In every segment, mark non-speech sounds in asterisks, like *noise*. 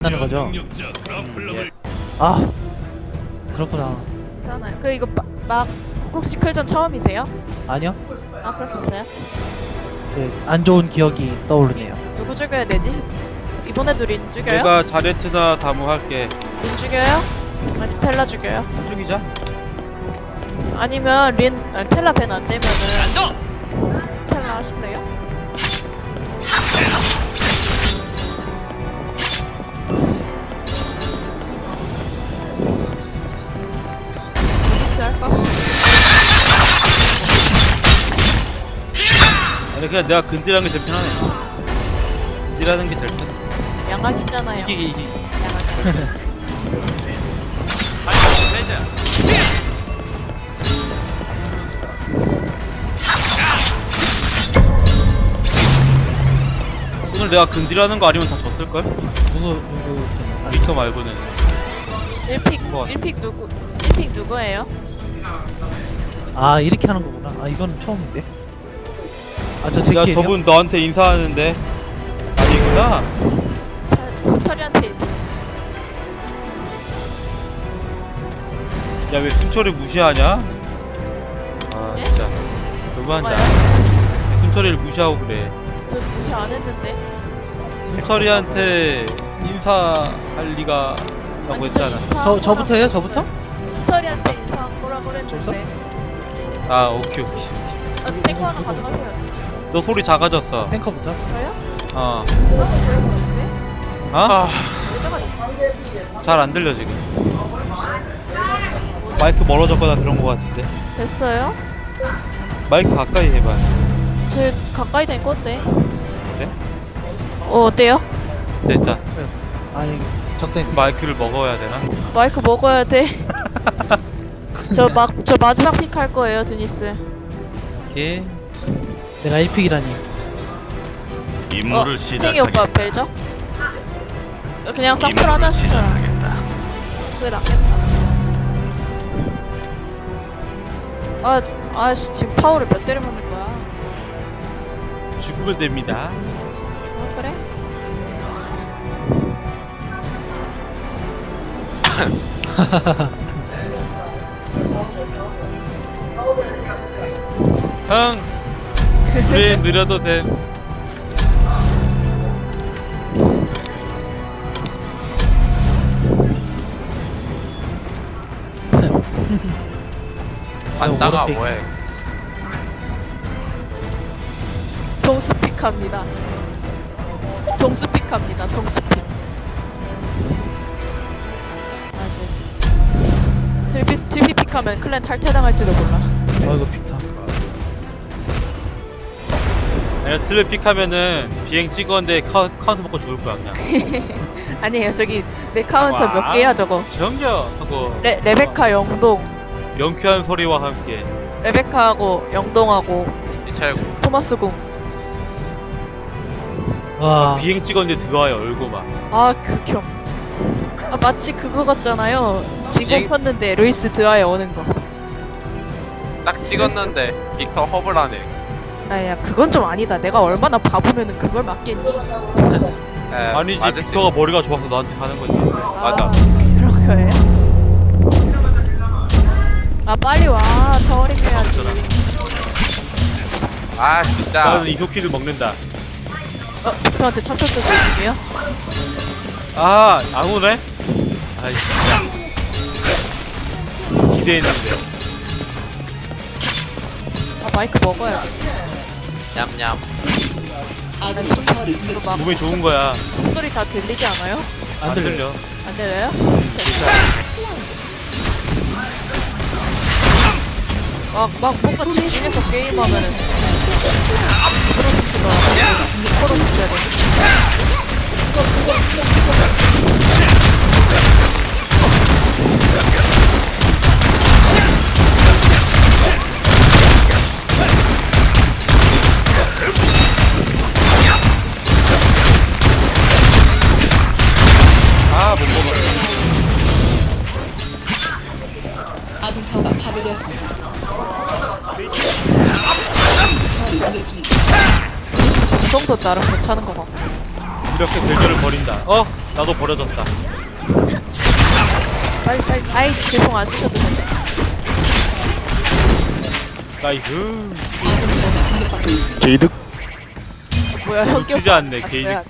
한다는 거죠. 능력자 그라플러를 아 그렇구나. 괜찮아요. 그 이거 막, 막 혹시 클전 처음이세요? 아니요. 아 그럼 됐어요. 네, 안 좋은 기억이 떠오르네요. 누구 죽여야 되지? 이번에도 린 죽여요? 내가 자레트나 다무 할게. 린 죽여요? 아니 텔라 죽여요? 죽이자. 아니면 린 아니, 텔라 벤 안 되면은 텔라 하실래요? 할까? 아니 그냥 내가 근딜하는 게 제일 편하네. 근딜하는 게 제일 편해. 양악 있잖아요. 이게 이게 양악. 오늘 내가 근딜하는 거 아니면 다 졌을 걸? 누구 누구 아, 미터 말고는. 1픽 뭐. 1픽 누구 1픽 누구예요? 아 이렇게 하는 거구나. 아 이건 처음인데. 아저 야 제키. 저분 너한테 인사하는데 아니구나. 차- 수철이한테 야 왜 순철이 무시하냐? 아 예? 진짜 너무한다. 뭐가요? 순철이를 무시하고 그래. 저 무시 안 했는데 순철이한테 인사할 리가 라고 아니, 했잖아. 인사 저 저부터요? 뭐라고 저부터? 수철이한테 인사 뭐라고 그랬는데 아 오케이 오케이. 아, 탱커 하나 가져가세요 지금 너 소리 작아졌어. 탱커부터. 저요? 어. 왜 그러는데? 아. 왜 저가있지? 잘 안 들려 지금. 마이크 멀어졌거나 그런 거 같은데. 됐어요? 마이크 가까이 해봐. 제 가까이 된 건데 그래? 어 어때요? 됐다. 아니 적당히. 마이크를 먹어야 되나? 마이크 먹어야 돼 *laughs* 저 막 저 마지막 픽 할 거예요 드니스 오케이. 내가 1픽이라니. 어? 임무를 탱이 오빠 시작하겠다 벨죠? 어, 그냥 서플 임무를 하자 싶어요 시작하겠다 그게 낫겠다 아 아씨 지금 타워를 몇 대를 맞는 거야 죽으면 됩니다. 어 그래? *laughs* 형. 우리 느려도 돼. 반다가 뭐해? 동수픽 합니다 동수픽 합니다 동수픽 아이고 들비, 들비픽 하면 클랜 탈퇴당할지도 몰라 어이구 픽 내가 틀을 픽하면은 비행 찍었는데 카운, 카운트 먹고 죽을 거야 그냥. *laughs* 아니에요. 저기 내 카운터 와. 몇 개야 저거? 정겨 하고 레, 레베카 영동. 명쾌한 소리와 함께. 레베카하고 영동하고 이차고. 토마스 궁. 와. 비행 찍었는데 들어와요 얼고만. 아 극혐. 아 마치 그거 같잖아요. 진공 비행- 폈는데 루이스 드아에 오는 거. 딱 찍었는데 빅터 허블하네. 아야 그건 좀 아니다 내가 얼마나 바보면은 그걸 맞겠니 예, 아니지 맞을 수 빅터가 머리가 좋아서 나한테 하는 거지. 맞아. 아, 그런 거예요? 아 빨리 와 더어링 해야지 아 진짜. 나는 이 효키를 먹는다. 어 대표한테 참쳤어 주시게요? 아, 안 오네? 아이, 진짜. 기대했는데. 아 마이크 먹어야 돼 냠냠. 아, 숨, 이거 막 몸에 좋은 거야. 숨소리 다 들리지 않아요? 안 들려. 안 들려요? 막, 막 뭔가 집중해서 게임하면은 프로스치가 프로스치야 돼 구성도 나름 괜찮은 것 같고 이렇게 대결을 벌인다. 어? 나도 버려졌다. 빨리 빨리 아이 질풍 안 쓰셔도 돼 나이스. 게이득. 뭐야 형 놓치지 않네, 게이득.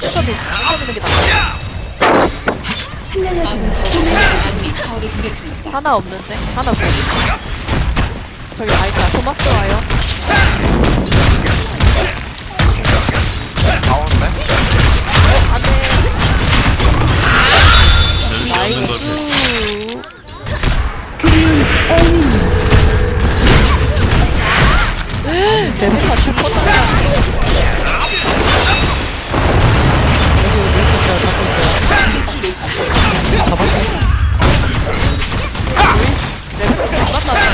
스톱이 스톱이는 게 낫다 아군 타워가 아군이 타워를 공격 중입니다. 하나 없는데 하나 뭐지 저기 아이가 토마스 와요 나이스. 레베카 슈퍼다 레베카 장난났다. 오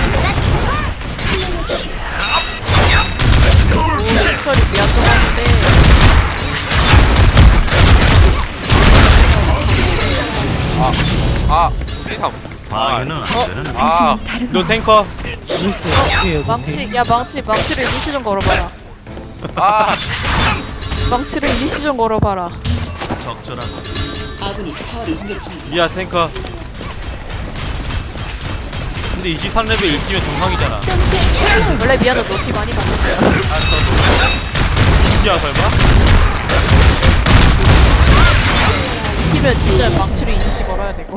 아, 피삼. 방해는 안 되는 아, 너 탱커. 해요? 망치 야 망치 망치를 이니시 좀 걸어봐라 아, 망치를 이니시 좀 걸어봐라 적절한 아군이 타워를 공격 중입니다. 미아 탱커. 근데 23레벨 1팀면 정상이잖아. 원래 미아는 노티 많이 받는데 미아 설마? 팀면 진짜 망치를 이니시 걸어야 되고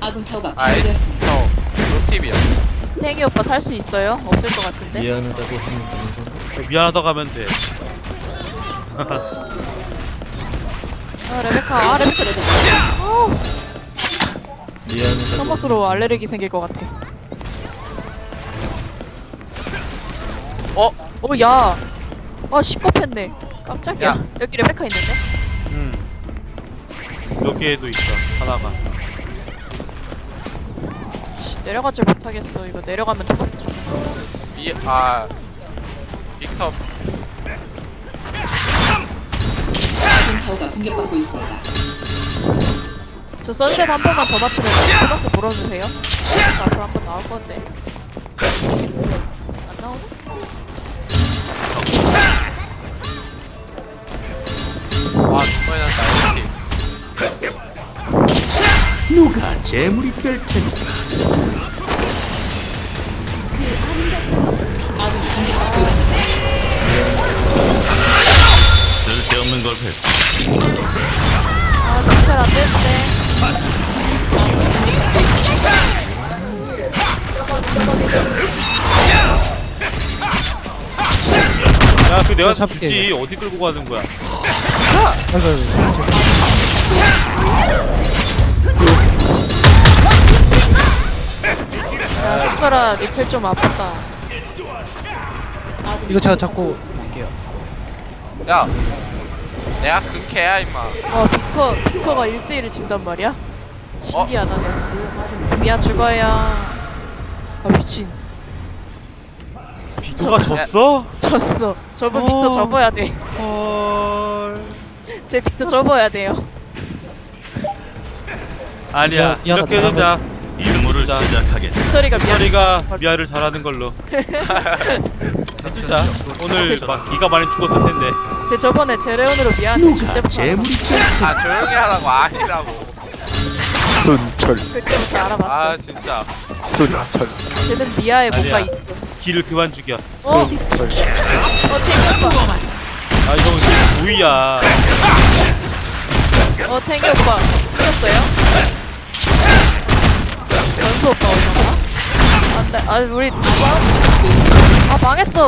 아군 타워가 아이, 파괴되었습니다. 저, 노팁이야. 탱이 오빠 살 수 있어요? 없을 것 같은데 미안하다고 하는 거. 미안하다고 하면 돼. 아 레베카 아 레베카 레베카 어, 미안하다고. 토마스로 알레르기 생길 것 같아 어? 어 야 아 시겁했네 깜짝이야 야. 여기 레베카 있는데? 음. 여기에도 있어, 하나가. 씨, 내려가질 못하겠어. 이거 내려가면 토마스 잡 이, 아, 빅터, 아군 타워가 공격받고 있습니다. 저 선셋 한 번만 더 맞추면 토마스 물어주세요. 저 앞으로 한 번 나올 건데. 안 나오네? 아, 이번에는 나이스. 누가 재물이 될 테니 아 쓸데없는 걸. 아 경찰 안 되는데 야, 그 내가 어, 잡게. 어디 끌고 가는 거야? 아이고, 아이고. 야 승철아 리첼 좀 아팠다 이거 제가 잡고 있을게요. 야, 내가 근캐야, 임마. 어 빅터 빅터가 1대1을 진단 말이야? 신기하다 네스 미아 죽어요 아 미친 빅터가 졌어? 졌어 저분 어. 빅터 접어야 돼제 헐. 빅터 접어야 돼요 아니야, 미아가 이렇게 잘하고 자. 시작하겠다. 승철이가 미아 서리가 미아를 잘하는 걸로. *laughs* 해주자. 오늘 막 기가 많이 죽었을 텐데. 제 저번에 제레온으로 미아한테 줄 때부터 재물이 아, 조용히 하라고, 아니라고. 순철, 그때부터 알아봤어 아, 진짜. 순철, 쟤는 미아에 뭔가 아니야. 있어 기를 그만 죽여. 어? 어 순철. 탱이 오빠 아, 이게 무이야. 어 탱이 오빠 틀렸어요? 연수 오빠 얼마나? 안돼 아 우리 싸움 아 망했어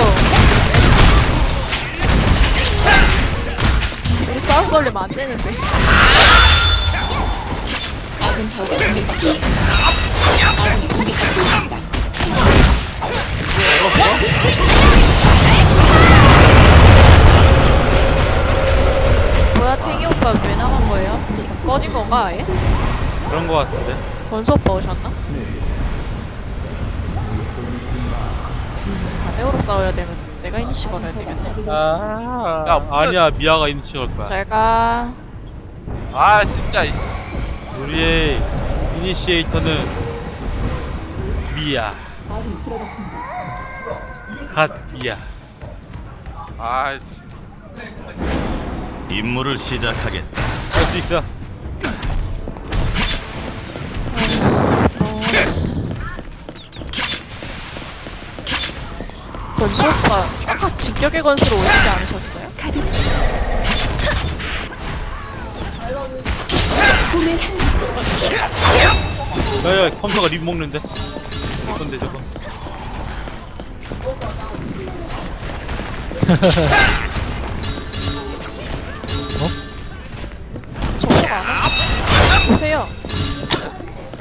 우리 싸움 걸리면 안 되는데 아군 있습니다. 뭐야 탱이 오빠 왜 나간 거예요? 티- 꺼진 건가 아예? 그런 거 같은데. 원수 오빠 오셨나? 400으로 싸워야 되면 내가 이니시 걸어야 되겠네 아, 야, 무슨- 아니야, 미아가 인치 걸 거야. 잘 가 아, 진짜, 이씨. 우리의 이니시에이터는 미아. 갓 미아. 아, 씨. 임무를 시작하겠다. 수 있어. 건수 오빠 아까 진격의 건수로 오시지 않으셨어요? 야야 컴퓨터가 립 먹는데. 어떤데 저거? 저거 안 하셨어요? 오세요.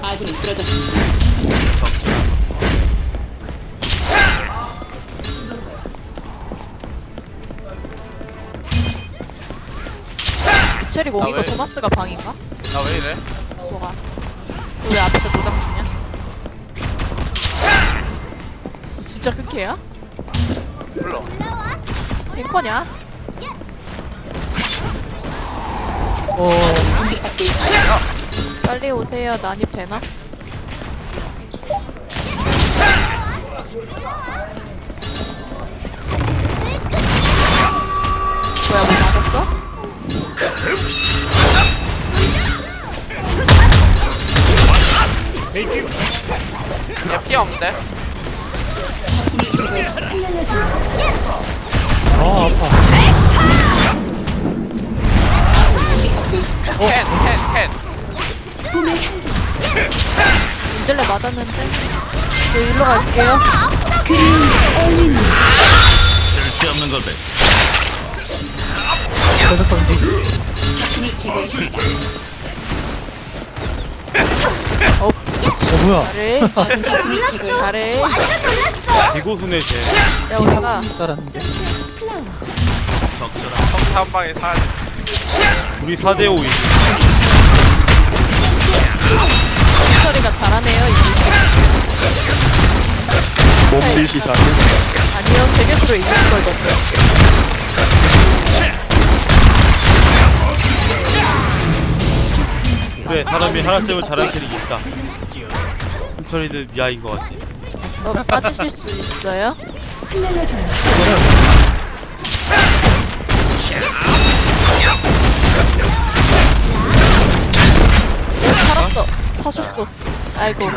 아군이 쓰러졌습니다. 체리 나 오기고 왜- 토마스가 방인가? 나 왜 이래? 뭐가? 왜 앞에서 도장 치냐? 너 진짜 끝이야? 불러. 핑커냐? 어 공격받고 있습니다. 빨리 오세요. 난입 되나? 얘피 없는데? 아, 아파. 캔, 캔, 캔. 인들레 맞았는데? 저 일로 갈게요. 쓸데없는 걸 뱉. 계속 던지 어 뭐야 잘해. 제거했습니다. 잘해. 비고수네 쟤. 야, 따랐는데 적절한 성타 한 방에 사. 우리 4대 5이. 소리가 잘하네요, 이제. 몸비 시사 아니요, 세계수로 이길 걸던데. 그래 사람이 하나쯤은 잘하는 캐릭이 있다. 순철이는 미아인 것 같아. 어, 빠지실 수 있어요? 오, 살았어. 사셨어. 아이고.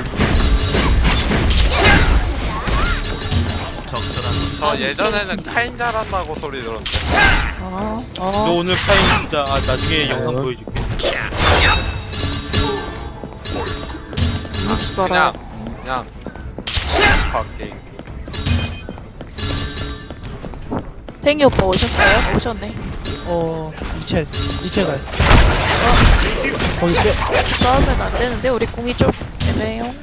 적절한 저 예전에는 카인 잘한다고 소리 들었는데. 어, 너 어. 오늘 카인 진짜 아, 나중에 영상 보여줄게. 이니시 봐라. 그냥, 그냥. 밖에. 탱이 오빠 오셨어요? 오셨네. 어 이체 이체 갈 거기 빼 싸우면 안 되는데 우리 궁이 좀 애매해요.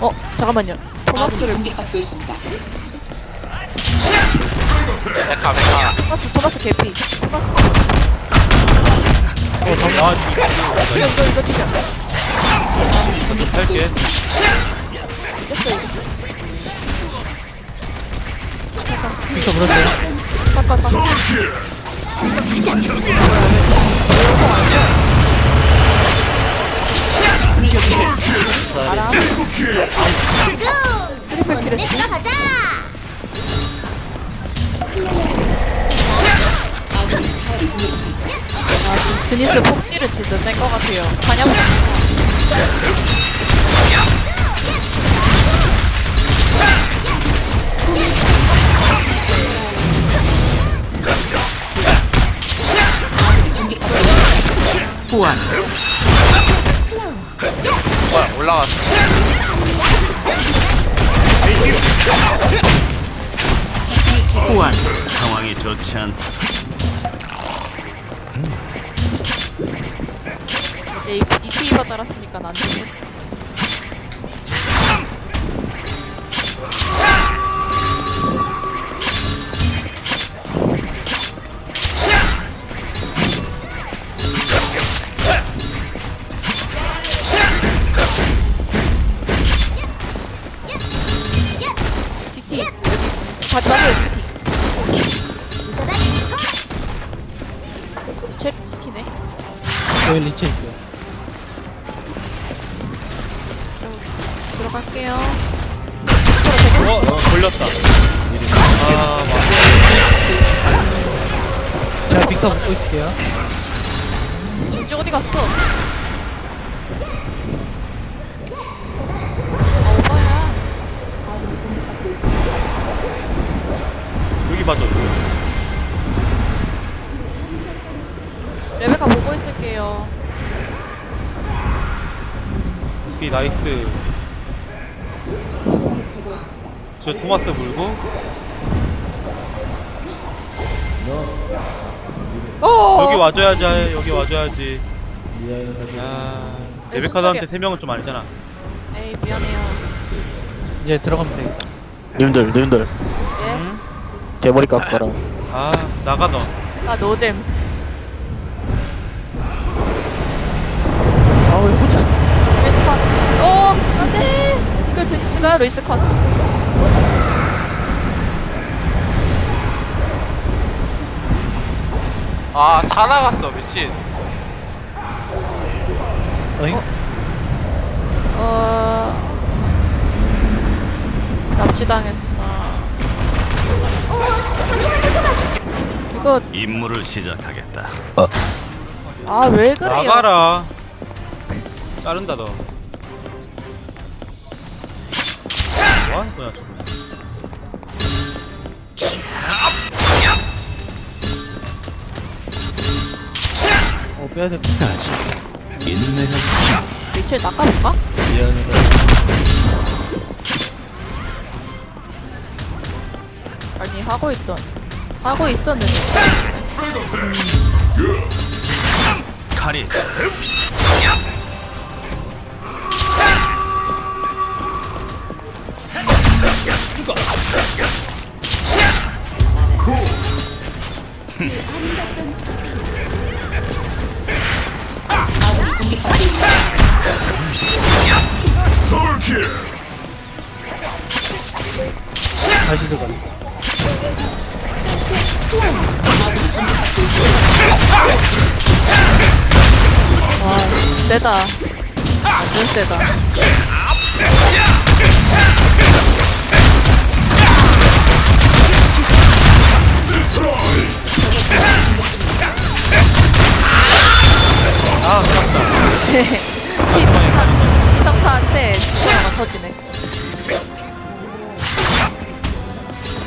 어 잠깐만요. 토마스를 공격받고 있습니다. 메카, 메카. 토마스 토마스 개피. 토마스. 아, 이거 이거 이거 튀겨. 이겼어 이겼어. 빅터 물었어요 빡빡빡. 알아. 트리플 킬했어. 지금 드니스 폭딜은 진짜 센 것 같아요. 사냥. 뭐야, 올라갔어. 상황이 좋지 않다. 이제 이, 이 티가 달았으니까 안 되네. PT 가지 마세요 PT 체리 TT네. 여기 리체 있어요 갈게요 어, 어 걸렸다. 아, 맞아. 제가 빅터 먹고 있을게요. 진짜 어디 갔어? 아, 오빠야. 여기 봐줘. 레베카 보고 있을게요. 오케이 나이스. 저 토마스 물고 어! 여기 와줘야지 여기 와줘야지. 아 레베카드한테 세 명은 좀 아니잖아. 에이, 미안해요. 이제 들어가면 되겠다. 님들 님들 예? 응? 개머리 깎아라 아 나가 너. 아, 노잼. 드니스가 루이스 컷. 아 사나갔어 미친 어잉? 어... 납치당했어. 이거, 임무를 시작하겠다. 아, 왜 그래요? 나가라. 자른다 너. 뭐 하는 거야 저거. 어 빼야 될것 같아. 리첼 낚아볼까? 아니, 하고 있던. 하고 있었는데. 카리. 아군이 공격받고. 다시 들어가. 와, 세다. 완전 세다. 피탕, 평타한테 주사가 터지네.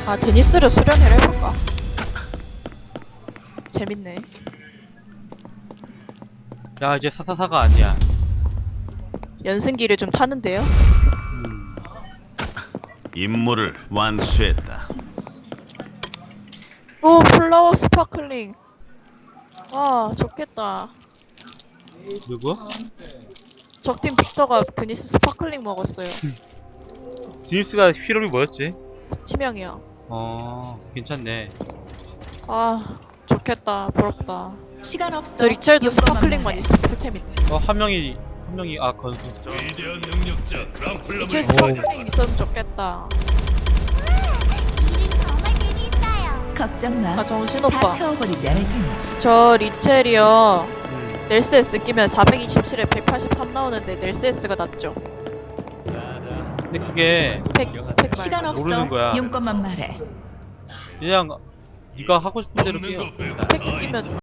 아, 데니스를 수련을 해볼까? 재밌네. 야 이제 사사사가 아니야. 연승기를 좀 타는데요? 임무를 완수했다. 오, 플라워 스파클링. 와, 좋겠다. 누구? 적팀 빅터가 드니스 스파클링 먹었어요. 디니스가 휘롤이 뭐였지? 치명이요. 어 괜찮네. 아, 좋겠다. 부럽다. 시간 없어. 저 리첼도 용감한 스파클링만. 있으면 풀템인데. 어 한 명이 한 명이 아 건수. 위대한 능력자 그랑플러를 리첼 스파클링 있으면 좋겠다. 걱정 마. 아, 정신 다 오빠. 태워버리지 않을 테니. 저 리첼이요. 음. 넬스에스 끼면 427에 183 나오는데 넬스에스가 낫죠. 근데 그게 팩, 팩 시간. 없어. 모르는 거야. 용건만 말해. 그냥 네가 하고 싶은 대로 끼요. 팩트 끼면